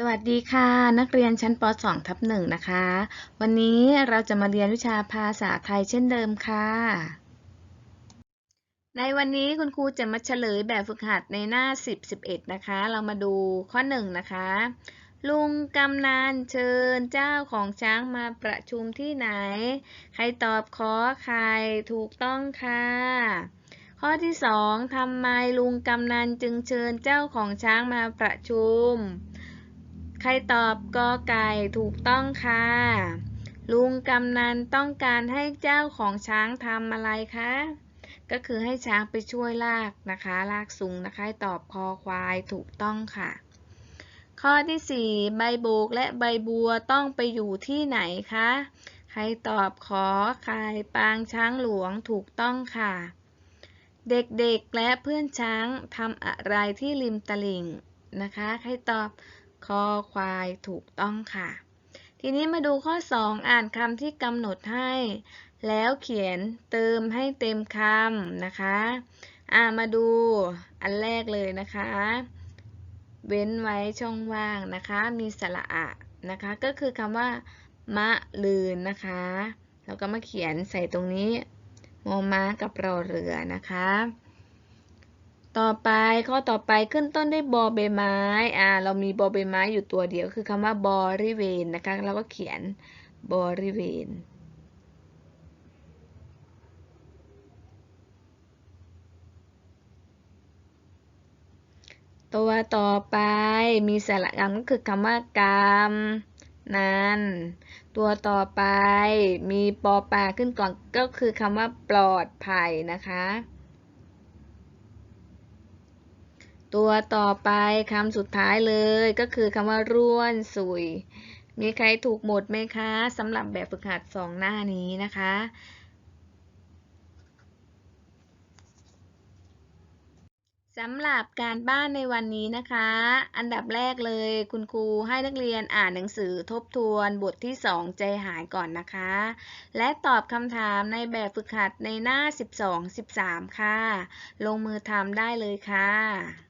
สวัสดีค่ะ นักเรียนชั้นป .2 ทับหนึ่งนะคะ วันนี้เราจะมาเรียนวิชาภาษาไทยเช่นเดิมค่ะ ในวันนี้คุณครูจะมาเฉลยแบบฝึกหัดในหน้า 10 11 นะคะ เรามาดูข้อ 1 นะคะ ลุงกำนันเชิญเจ้าของช้างมาประชุมที่ไหน ใครตอบขอใครถูกต้องค่ะข้อที่ 2ทำไมลุงกำนันจึงเชิญเจ้าของช้างมาประชุม ใครตอบกอไก่ถูกต้องค่ะ ลุงกำนันต้องการให้เจ้าของช้างทำอะไรคะ ก็คือให้ช้างไปช่วยลากนะคะ ลากซุงนะคะตอบคอควายถูกต้องค่ะ ข้อที่ 4 ใบโบกและใบบัวต้องไปอยู่ที่ไหนคะ ใครตอบขอใครปางช้างหลวงถูกต้องค่ะ เด็กๆและเพื่อนช้างทำอะไรที่ริมตลิ่งนะคะ ใครตอบ คอควายถูกต้องค่ะ ทีนี้มาดูข้อ 2 อ่านคำที่กำหนดให้ แล้วเขียนเติมให้เต็มคำนะคะ อ่ามาดูอันแรกเลยนะคะ เว้นไว้ช่องว่างนะคะ มีสระอะนะคะ ก็คือคำว่า มะลืนนะคะแล้วก็มาเขียนใส่ตรงนี้มอม้ากับรอเรือนะคะ ต่อไปข้อต่อไปขึ้นต้นด้วยบอใบไม้ อ่า เรามีบอใบไม้อยู่ตัวเดียว คือคำว่าบริเวณนะคะ เราก็เขียนบริเวณ ตัวต่อไปมีสระกรรมก็คือคำว่ากรรมนันตัวต่อไปมีปอปลาขึ้นก่อนก็คือคำว่าปลอดภัยนะคะ ตัวต่อไปคำสุดท้ายเลยก็คือคำว่าร่วนสุย มีใครถูกหมดไหมคะสำหรับแบบฝึกหัดสองหน้านี้นะคะ สำหรับการบ้านในวันนี้นะคะ อันดับแรกเลยคุณครูให้นักเรียนอ่านหนังสือทบทวนบทที่ 2 ใจหายก่อนนะคะ และตอบคำถามในแบบฝึกหัดในหน้า 12-13 ค่ะ ลงมือทำได้เลยค่ะ